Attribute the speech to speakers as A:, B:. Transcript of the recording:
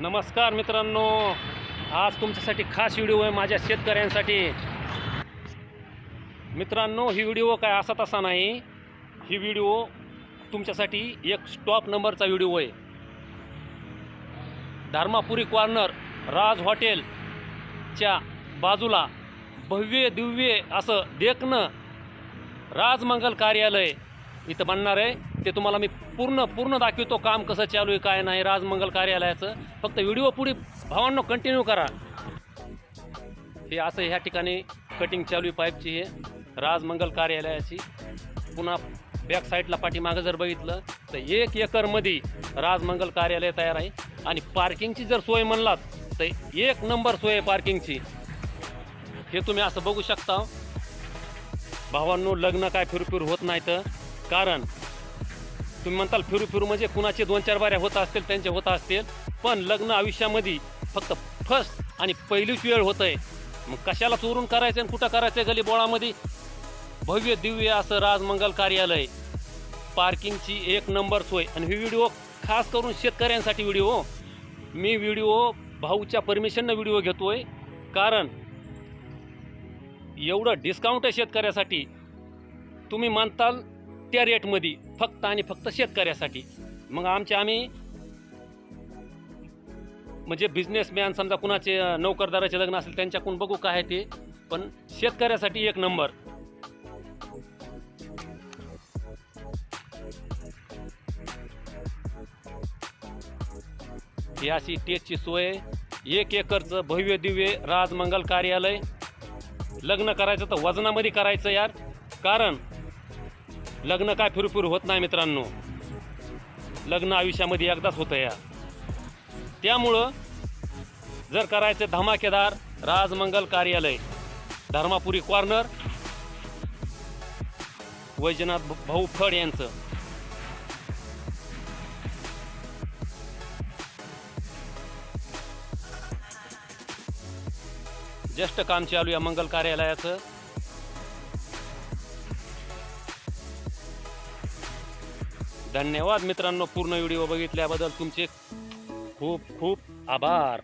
A: नमस्कार मित्रांनो आज तुमच्यासाठी खास व्हिडिओ आहे माझ्या शेतकऱ्यांसाठी. मित्रांनो ही व्हिडिओ काय असा तसा नाही ही व्हिडिओ तुमच्यासाठी एक स्टॉप नंबरचा व्हिडिओ आहे. धर्मापुरी कॉर्नर राज हॉटेलच्या बाजूला भव्य दिव्य असं देखणं राजमंगल कार्यालय इथं बनणार आहे. ते तुम्हाला मी पूर्ण पूर्ण दाखवतो काम कसं चालू आहे काय नाही राजमंगल कार्यालयाचं. फक्त व्हिडिओ पुढे भावांनो कंटिन्यू करा. हे असं ह्या ठिकाणी कटिंग चालू आहे पाईपची हे. राजमंगल कार्यालयाची. पुन्हा बॅक साईडला पाठीमागं जर बघितलं तर एक एकरमध्ये राजमंगल कार्यालय तयार आहे. आणि पार्किंगची जर सोय म्हणलात तर एक नंबर सोय आहे पार्किंगची हे तुम्ही असं बघू शकता. भावांनो लग्न काय फिरफिर होत नाही तर. कारण तुम्ही म्हणताल फिरू फिरू म्हणजे कुणाचे दोन चार बाऱ्या होत असतील त्यांचे होत असतील. पण लग्न आयुष्यामध्ये फक्त फर्स्ट आणि पहिलीच वेळ होत आहे मग कशाला चोरून करायचं आणि कुठं करायचं गली बोळामध्ये? भव्य दिव्य असं राजमंगल कार्यालय. पार्किंगची एक नंबर सोय. आणि ही व्हिडिओ खास करून शेतकऱ्यांसाठी व्हिडिओ हो. मी व्हिडिओ भाऊच्या परमिशननं व्हिडिओ घेतोय. कारण एवढं डिस्काउंट आहे शेतकऱ्यासाठी. तुम्ही मानताल त्या रेटमध्ये फक्त आणि फक्त शेतकऱ्यासाठी. मग आमचे आम्ही म्हणजे बिझनेसमॅन समजा कुणाचे नोकरदाराचे लग्न असेल त्यांच्याकडून बघू काय आहे ते. पण शेतकऱ्यासाठी एक नंबर. ही अशी टेस्टची सोय. एक एकरचं भव्य दिव्य राजमंगल कार्यालय. लग्न करायचं तर वजनामध्ये करायचं यार. कारण लग्न काय फिरू होत नाही मित्रांनो. लग्न आयुष्यामध्ये एकदाच होतं या. त्यामुळं जर करायचं धमाकेदार राजमंगल कार्यालय धर्मापुरी कॉर्नर वैजनाथ भाऊ फड यांचं. ज्येष्ठ काम चालू या मंगल कार्यालयाचं. धन्यवाद मित्रांनो पूर्ण व्हिडिओ बघितल्याबद्दल तुमचे खूप खूप आभार.